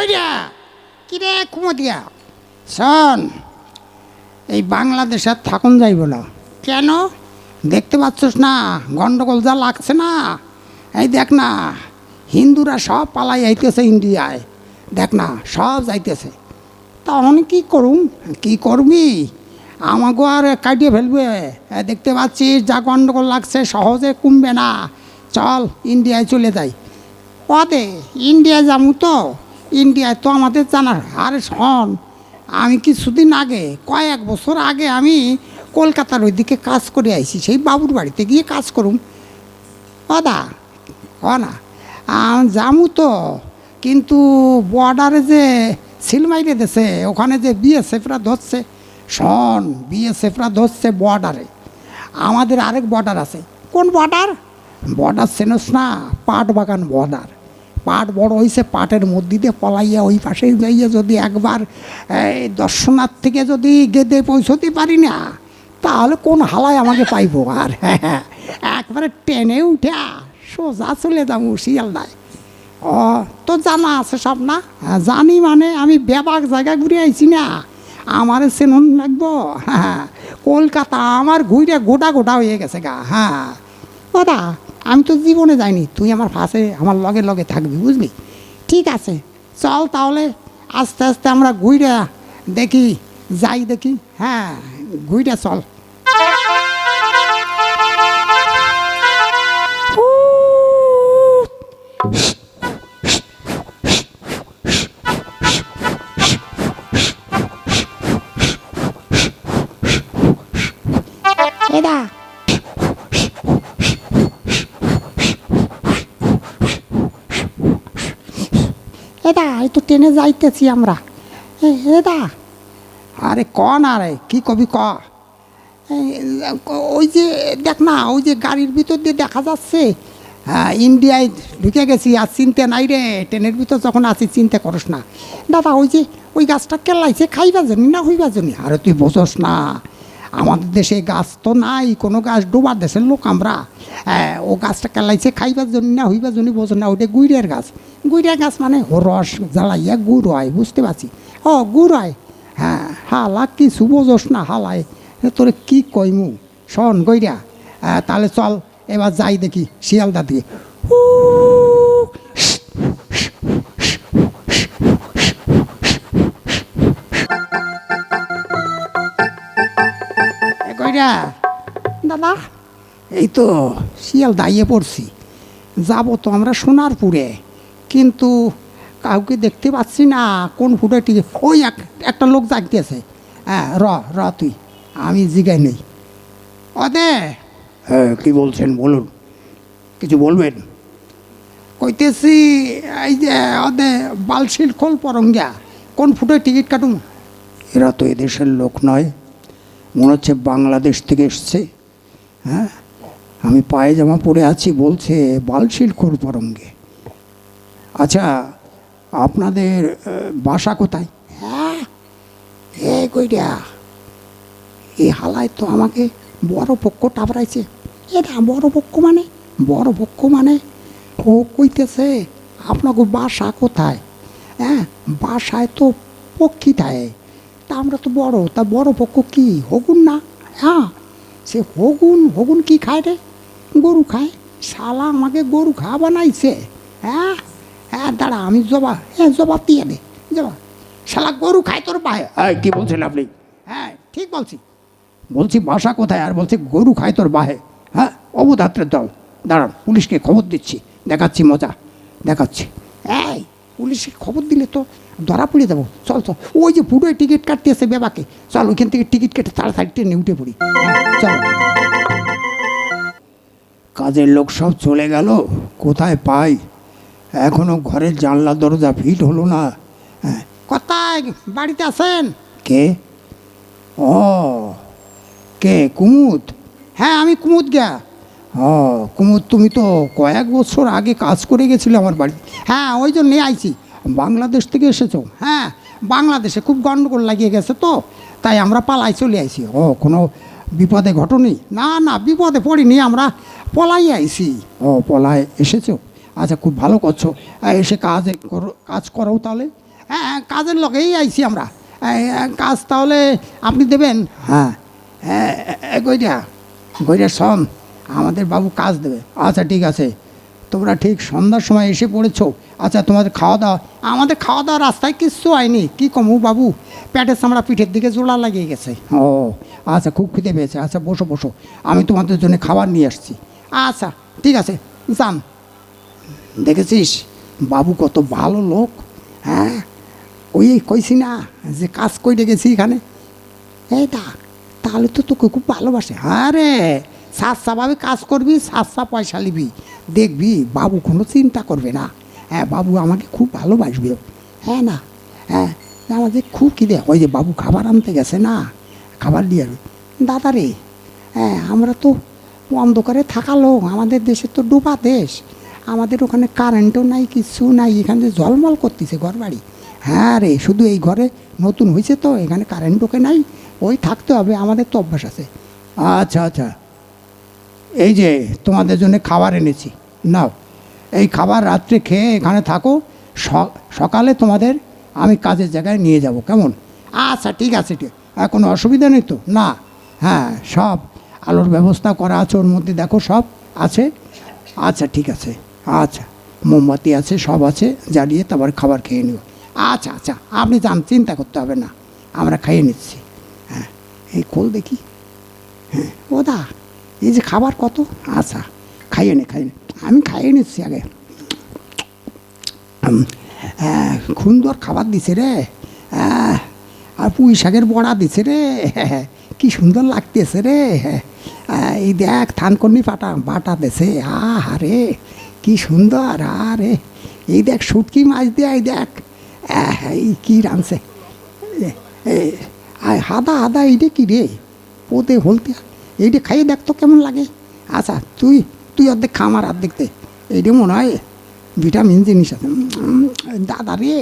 কইরা? কিরে কুমতিয়া শোন এই বাংলাদেশে আর থাকুন যাইব না। কেন? দেখতে পাচ্ছস না গন্ডগোল যা লাগছে না। এই দেখ না হিন্দুরা সব পালাই আইতেছে ইন্ডিয়ায়। দেখ না সব যাইতেছে। তখন কি করুম? কি করবি? আমাকে আর কাটিয়ে ফেলবে। দেখতে পাচ্ছিস যা গন্ডগোল লাগছে সহজে কমবে না। চল ইন্ডিয়ায় চলে যাই। ওদে ইন্ডিয়া যাব তো। ইন্ডিয়ায় তো আমাদের জানার আর শোন, আমি কিছুদিন আগে, কয়েক বছর আগে আমি কলকাতার ওইদিকে কাজ করে আইছি, সেই বাবুর বাড়িতে গিয়ে কাজ করুম। অদা ক না যামু তো, কিন্তু বর্ডারে যে সিল মাইরে দেছে, ওখানে যে বিএসএফরা ধরছে, শোন বিএসএফরা ধরছে বর্ডারে আমাদের আরেক বর্ডার আছে। কোন বর্ডার বর্ডার চেনস না পাট বাগান বর্ডার পাট বড় হয়েছে পাটের মধ্যে দিয়ে পলাইয়া ওই পাশে যাইয়া যদি একবার এই দর্শনার্থীকে যদি গেদে পৌঁছতে পারি না তাহলে কোন হালায় আমাকে পাইবো আর? হ্যাঁ একবারে টেনে উঠে সোজা চলে যাব শিয়ালদায়। ও তো জানা আছে সব না? হ্যাঁ, জানি মানে আমি বেবাক জায়গা ঘুরে আইছি না। আমার চেনন লাগবো? হ্যাঁ কলকাতা আমার ঘুরে গোটা গোটা হয়ে গেছে গা। হ্যাঁ। দাদা আমি তো জীবনে যাইনি, তুই আমার ফাঁসে আমার লগে লগে থাকবি, বুঝলি? ঠিক আছে, চল তাহলে আস্তে আস্তে আমরা ঘুইরা দেখি, যাই দেখি হ্যাঁ ঘুইরা চল। এদা এই তো ট্রেনে যাইতেছি আমরা। এদা আরে ক না রে কি কবি ক? ওই যে, দেখ না, ওই যে গাড়ির ভিতর দিয়ে দেখা যাচ্ছে হ্যাঁ ইন্ডিয়ায় ঢুকে গেছি আর চিনতে নাই রে, ট্রেনের ভিতর যখন আছি চিন্তা করস না। দাদা, ওই যে, ওই গাছটা কেলাইছে, খাইবা জানি না হইবা জানি? আরে তুই বোঝস না। আমাদের দেশে গাছ তো নাই, কোনো গাছ ডোবার দেশের লোক আমরা। ও গাছটা কেলাইছে খাইবার জন্য না হইবার জন্য বোঝো না ওইটা গুড়ের গাছ। গুড়ের গাছ মানে রস জ্বালাইয়া গুড় হয়, বুঝতে পারছি? ও, গুড় হয়। হ্যাঁ হালা কিছু বোঝোস না হালায়। তোরে কি কইমু? শোন, গইরা। তাহলে চল, এবার যাই দেখি শিয়ালদা দিয়ে উ, দাদা? এই তো শিয়াল দাইয়ে পড়ছি। যাব তো আমরা সোনারপুরে। কিন্তু কাউকে দেখতে পাচ্ছি না। কোন ফুটে টিকে ওই এক একটা লোক জাগতেছে। হ্যাঁ র র তুই। আমি জিগাই নেই। অদে। হ্যাঁ কী বলছেন বলুন। কিছু বলবেন? কইতেছি এই যে অদে বালশিল খোল পরঙ্গা কোন ফুটে টিকিট কাটুন এরা তো এদেশের লোক নয়। মনে হচ্ছে বাংলাদেশ থেকে এসছে। হ্যাঁ? আমি পায়ে জামা পরে আছি, বলছে, বালশিল পরঙ্গে আচ্ছা আপনাদের বাসা কোথায়? হ্যাঁ? এই হালায় তো আমাকে বড় পক্ষ টাবরাইছে এটা বড় পক্ষ মানে? বড় পক্ষ মানে? ও কইতেছে আপনাকে বাসা কোথায়? হ্যাঁ? বাসায় তো পক্ষীটায় তা আমরা তো বড় তা বড় পক্ষ কি? হগুন না? হ্যাঁ সে হগুন হগুন কি খায় রে? গরু খায়। শালা আমাকে গরু খা বানাইছে হ্যাঁ? হ্যাঁ দাঁড়া আমি জবা হ্যাঁ জবাব দিয়ে দে জবাব। শালা গরু খায় তোর পায়ে। হ্যাঁ কি বলছেন আপনি? হ্যাঁ ঠিক বলছি। বলছি বাসা কোথায়? আর বলছে গরু খায় তোর বাহে হ্যাঁ অবধাত্রের দল। দাঁড়ান পুলিশকে খবর দিচ্ছি দেখাচ্ছি মজা দেখাচ্ছি। এই পুলিশকে খবর দিলে তো ধরা পড়ে যাব। চল চল। ওই যে পুরোই টিকিট কাটতে এসে বেবাকে। চল ওইখান থেকে টিকিট কেটে তাড়াতাড়ি ট্রেনে উঠে পড়ি। চল। কাজের লোক সব চলে গেল। কোথায় পাই? এখনও ঘরের জানলা দরজা ফিট হলো না। হ্যাঁ। কোথায়? বাড়িতে আছেন? কে? ও কে? কুমুদ? হ্যাঁ আমি কুমুদ গা ও কুমুদ তুমি তো কয়েক বছর আগে কাজ করে গেছিলে আমার বাড়িতে হ্যাঁ ওই জন্যে আইছি। বাংলাদেশ থেকে এসেছ? হ্যাঁ বাংলাদেশে খুব গণ্ডগোল লাগিয়ে গেছে তো। তাই আমরা পালাই চলে আইছি। ও কোনো বিপদে ঘটনি? না না বিপদে পড়িনি আমরা পলাই আইছি। ও পলায় এসেছ? আচ্ছা খুব ভালো করছ। এসে কাজ করো কাজ করো তাহলে। হ্যাঁ হ্যাঁ, কাজের লগেই আইছি আমরা। কাজ তাহলে আপনি দেবেন? হ্যাঁ। হ্যাঁ গইরা গইরা শোন। আমাদের বাবু কাজ দেবে। আচ্ছা ঠিক আছে। তোমরা ঠিক সন্ধ্যার সময় এসে পড়েছো। আচ্ছা তোমাদের খাওয়া দাওয়া আমাদের খাওয়া দাওয়া রাস্তায় কিচ্ছু হয়নি। কি কমু বাবু? প্যাটের চামড়া পিঠের দিকে জোড়া লাগিয়ে গেছে। ও আচ্ছা খুব খিদে পেয়েছে। আচ্ছা বসো বসো। আমি তোমাদের জন্য খাবার নিয়ে আসছি। আচ্ছা ঠিক আছে, যান। দেখেছিস? বাবু কত ভালো লোক হ্যাঁ? ওই কইছি না যে কাজ করে গেছি এখানে। এই দা, তাহলে তো তোকে খুব ভালোবাসে। হ্যাঁ সাতসাভাবে কাজ করবি সাতসা পয়সা নিবি। দেখবি বাবু কোনো চিন্তা করবে না। হ্যাঁ বাবু আমাকে খুব ভালোবাসবে। হ্যাঁ না? হ্যাঁ আমাদের খুব খিদে। ওই যে বাবু খাবার আনতে গেছে না? খাবার দিয়ে দাদা রে হ্যাঁ আমরা তো অন্ধকারে থাকা লোক। আমাদের দেশে তো ডোবা দেশ। আমাদের ওখানে কারেন্টও নাই, কিছু নাই। এখানে জলমল করতেছে ঘর বাড়ি হ্যাঁ রে, শুধু এই ঘরে নতুন হয়েছে তো। এখানে কারেন্ট ঢোকে নাই। ওই থাকতে হবে। আমাদের তো অভ্যাস আছে। আচ্ছা আচ্ছা। এই যে তোমাদের জন্য খাবার এনেছি, নাও। এই খাবার রাত্রে খেয়ে এখানে থাকো সকালে তোমাদের আমি কাজের জায়গায় নিয়ে যাব, কেমন? আচ্ছা ঠিক আছে, ঠিক। আর কোনো অসুবিধা নেই তো? না। হ্যাঁ সব আলোর ব্যবস্থা করা আছে, ওর মধ্যে দেখো সব আছে। আচ্ছা ঠিক আছে। আচ্ছা মোমবাতি আছে, সব আছে, জ্বালিয়ে তারপর খাবার খেয়ে নিও। আচ্ছা আচ্ছা আপনি যান, চিন্তা করতে হবে না। আমরা খাইয়ে নিচ্ছি। হ্যাঁ এই খোল দেখি। হ্যাঁ ও দা। এই যে খাবার কত? আচ্ছা খাইয়ে নে খাইয়ে আমি খাইয়ে নিচ্ছি আগে। উম, হ্যাঁ, সুন্দর খাবার দিছে রে। হ্যাঁ, আর পুঁই শাকের বড়া দিছে রে। কি সুন্দর লাগতেছে রে। হ্যাঁ, এই দেখ থানকর্নি পাটা বাটা দেছে। আহা রে কি সুন্দর আরে এই দেখ শুটকি মাছ দিয়ে এই দেখ। এই কি রাঁধছে। হাদা হাদা এইটা কি রে? ওতে হলতে এইটা খাইয়ে দেখ তো কেমন লাগে। আচ্ছা তুই তুই অর্ধেক খা আমার, অর্ধেক দে। এইটা মনে হয় ভিটামিন জিনিস আছে। দাদা রে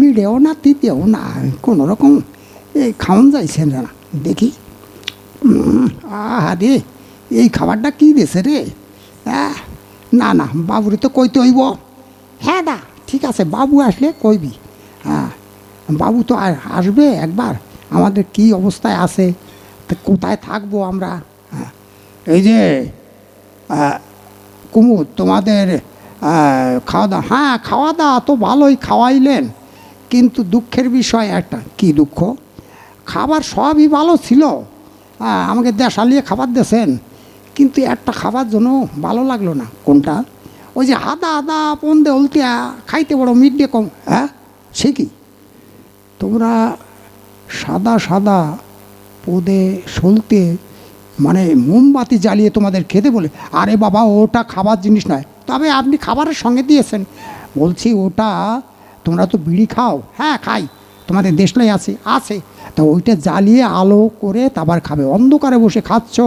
মিড়েও না, তিতেও না, কোনো রকম, এই খাওয়ান যাইছে না। দেখি। আহা রে, এই খাবারটা কি দিয়েছে রে? না না, বাবুরে তো কইতে হইব। হ্যাঁ দা, ঠিক আছে, বাবু আসলে কইবি। হ্যাঁ বাবু তো আসবে একবার। আমাদের কি অবস্থায় আছে? কোথায় থাকব আমরা? হ্যাঁ, এই যে কুমুদ তোমাদের খাওয়া দাওয়া হ্যাঁ খাওয়া দাওয়া তো ভালোই খাওয়াইলেন কিন্তু দুঃখের বিষয় একটা কি দুঃখ? খাবার সবই ভালো ছিল আমাকে দেশালিয়ে খাবার দিয়েছেন কিন্তু একটা খাবার জন্য ভালো লাগল না কোনটা? ওই যে আদা আদা পন্দে উল্টিয়া খাইতে বড় মিড ডে কম হ্যাঁ সে কি? তোমরা সাদা সাদা পদে সলতে মানে মোমবাতি জ্বালিয়ে তোমাদের খেতে বলে, আরে বাবা, ওটা খাবার জিনিস নয়। তবে আপনি খাবারের সঙ্গে দিয়েছেন। বলছি, ওটা তোমরা তো বিড়ি খাও? হ্যাঁ খাই। তোমাদের দেশলাই আছে আছে। তা ওইটা জ্বালিয়ে আলো করে তারপর খাবে। অন্ধকারে বসে খাচ্ছ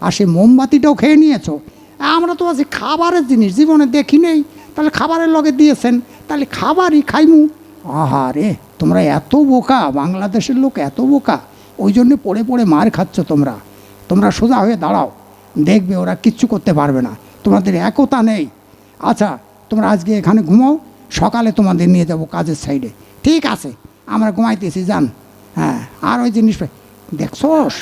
আর সে মোমবাতিটাও খেয়ে নিয়েছো। আমরা তো আছি খাবারের জিনিস, জীবনে দেখি নেই। তাহলে খাবারের লগে দিয়েছেন, তাহলে খাবারই খাইমু। আহা রে তোমরা এত বোকা, বাংলাদেশের লোক এত বোকা। ওই জন্য পড়ে পড়ে মার খাচ্ছ তোমরা। তোমরা সোজা হয়ে দাঁড়াও। দেখবে ওরা কিচ্ছু করতে পারবে না। তোমাদের একতা নেই। আচ্ছা তোমরা আজকে এখানে ঘুমাও, সকালে তোমাদের নিয়ে যাব কাজের সাইডে। ঠিক আছে, আমরা ঘুমাইতেছি, যান। হ্যাঁ আর ওই জিনিস দেখছোস?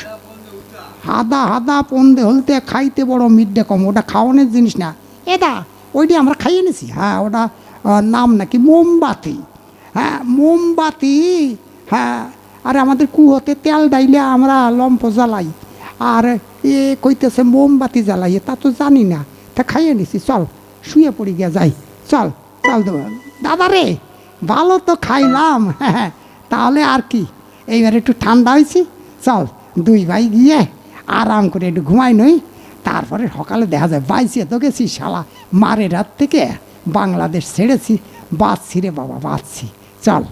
হাদা হাদা পন্দে হলতে খাইতে বড় মিড ডে কম। ওটা খাওয়ানোর জিনিস না। এটা, ওইটি আমরা খাইয়ে নিছি হ্যাঁ ওটা নাম নাকি মোমবাতি। হ্যাঁ মোমবাতি। হ্যাঁ আর আমাদের কুয়োতে তেল ডাইলে আমরা লম্প জ্বালাই। আর এ কইতেছে মোমবাতি জ্বালাই তা তো জানি না। তা খাইয়ে নিছি, চল, শুয়ে পড়ি গিয়া যাই। চল চল দাদা রে, ভালো তো খাইলাম হ্যাঁ তাহলে আর কি, এইবার একটু ঠান্ডা হয়েছি চল, দুই ভাই গিয়ে আরাম করে একটু ঘুমাই নই। তারপরে সকালে দেখা যায় বাইসে তো গেছি শালা, মারে রাত থেকে বাংলাদেশ ছেড়েছি, বাঁচছি রে বাবা, বাঁচছি। চল।